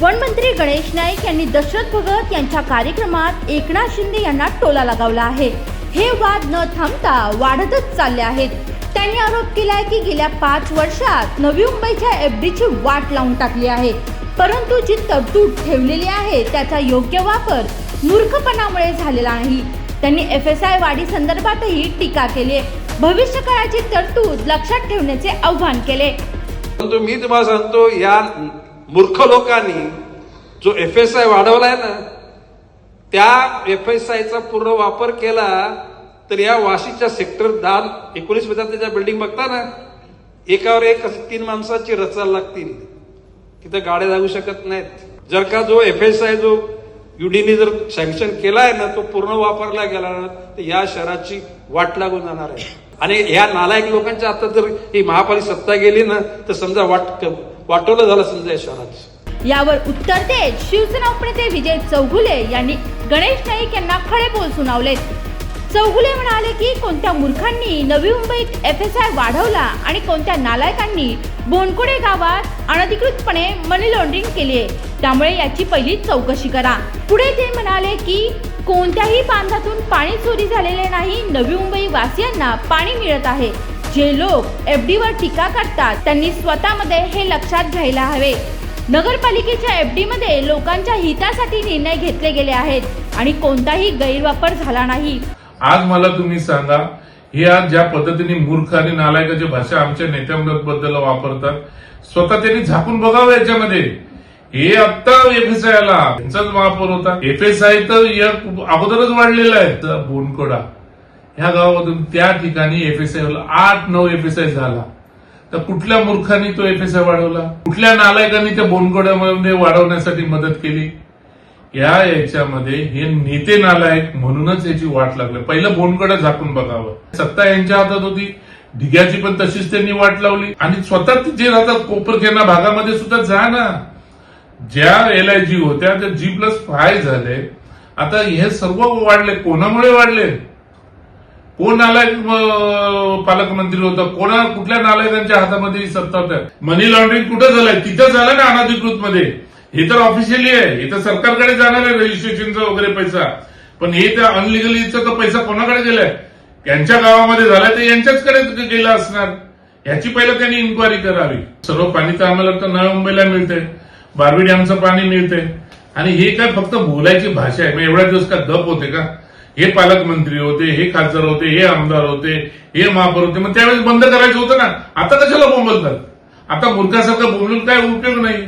वनमंत्री गणेश नाईक यांनी दशरथ भगत यांच्या कार्यक्रमात एकनाथ शिंदे यांना टोला लगावला आहे. हे वाद न थांबता वाढतच चालले आहेत. त्यांनी आरोप केलाय की गेल्या पाच वर्षात नवी मुंबईच्या एफडीची वाट लावून टाकली आहे. परंतु जी तरतूद ठेवलेली आहे त्याचा योग्य वापर मूर्खपणामुळे झालेला नाही. त्यांनी एफ एस आय वाढी संदर्भातही टीका केली भविष्य काळाची तरतूद लक्षात ठेवण्याचे आव्हान केले. परंतु मी तुम्हाला सांगतो या मूर्ख लोकांनी जो एफ एस आय वाढवलाय ना त्या एफ एस आयचा पूर्ण वापर केला तर या वाशीच्या सेक्टर दहा एकोणीसमध्ये त्याच्या बिल्डिंग बघता ना एकावर एक असं तीन माणसाची रचायला लागतील. तिथं गाड्या जाऊ शकत नाहीत. जर का जो एफ एस आय जो युडीने जर सँक्शन केलाय ना तो पूर्ण वापरला गेला ना तर या शहराची वाट लागून जाणार आहे. आणि ह्या नालायक लोकांच्या आता जर ही महापालिका सत्ता गेली ना तर समजा वाट वाटवलं झालं समजा या यावर उत्तर देत शिवसेना उपनेते विजय चौगुले यांनी गणेश नाईक यांना खडे बोल सुनावले चौगुले म्हणाले की कोणत्या मूर्खांनी नवी मुंबईत एफ एस आय वाढवला आणि कोणत्या नालायकांनी बोनकोडे गावात अनधिकृतपणे मनी लॉन्ड्रिंग केली आहे त्यामुळे याची पहिली चौकशी करा. पुढे ते म्हणाले की कोणत्याही बांधातून पाणी चोरी झालेले नाही नवी मुंबई वासियांना पाणी मिळत आहे. जे लोक एफडी वर टीका करतात त्यांनी स्वतःमध्ये हे लक्षात घ्यायला हवे. नगरपालिकेच्या एफडी मध्ये लोकांच्या हितासाठी निर्णय घेतले गेले आहेत आणि कोणताही गैरवापर झाला नाही. आज मला तुम्ही सांगा हे आज ज्या पद्धतीने मूर्ख आणि नालायकाची भाषा आमच्या नेत्यांबद्दल वापरतात स्वतः त्यांनी झाकून बघावं याच्यामध्ये. हे आत्ता एफ आय आला त्यांचाच वापर होता. एफ एस आय तर अगोदरच वाढलेला आहे. बोनकोडा. ह्या गावामधून त्या ठिकाणी एफएसआय आठ नऊ एफएसआय झाला. तर कुठल्या मूर्खांनी तो एफएसआय वाढवला? कुठल्या नालायकांनी त्या बोनगोड्यामध्ये वाढवण्यासाठी मदत केली? या याच्यामध्ये हे नेते नालायक म्हणूनच याची वाट लागली. पहिलं बोनगड झाकून बघावं. सत्ता यांच्या हातात होती. ढिग्याची पण तशीच त्यांनी वाट लावली. आणि स्वतः जे राहतात कोपरखेना भागामध्ये सुद्धा जा ना. ज्या एल आय जी होत्या त्या जी प्लस फाय झाले. आता हे सर्व वाढले. कोणामुळे वाढले? कोण नालायक पालकमंत्री होता? कोणा कुठल्या नालायकांच्या हातामध्ये सत्ता होत्या? मनी लॉन्ड्रिंग कुठं झालंय? तिथं झालं ना अनधिकृत मध्ये हे तर ऑफिशियली आहे. हे तर सरकारकडे जाणार आहे रजिस्ट्रेशनचा वगैरे पैसा. पण हे त्या अनलिगलीचा तर पैसा कोणाकडे गेलाय? यांच्या गावामध्ये झालाय तर यांच्याचकडे गेला असणार. ह्याची पहिलं त्यांनी इन्क्वायरी करावी. सर्व पाणी तर आम्हाला तर नळ मुंबईला मिळतंय. बारबी डॅमचं पाणी मिळतंय. आणि हे काय फक्त बोलायची भाषा आहे? मग एवढ्या दिवस का गप होते का? हे पालकमंत्री होते हे खासदार होते हे आमदार होते हे महापौर होते मग त्यावेळेस बंद करायचं होतं ना. आता कशाला बोंबलतात? आता मूर्खासारखं बोलून काय उपयोग नाही?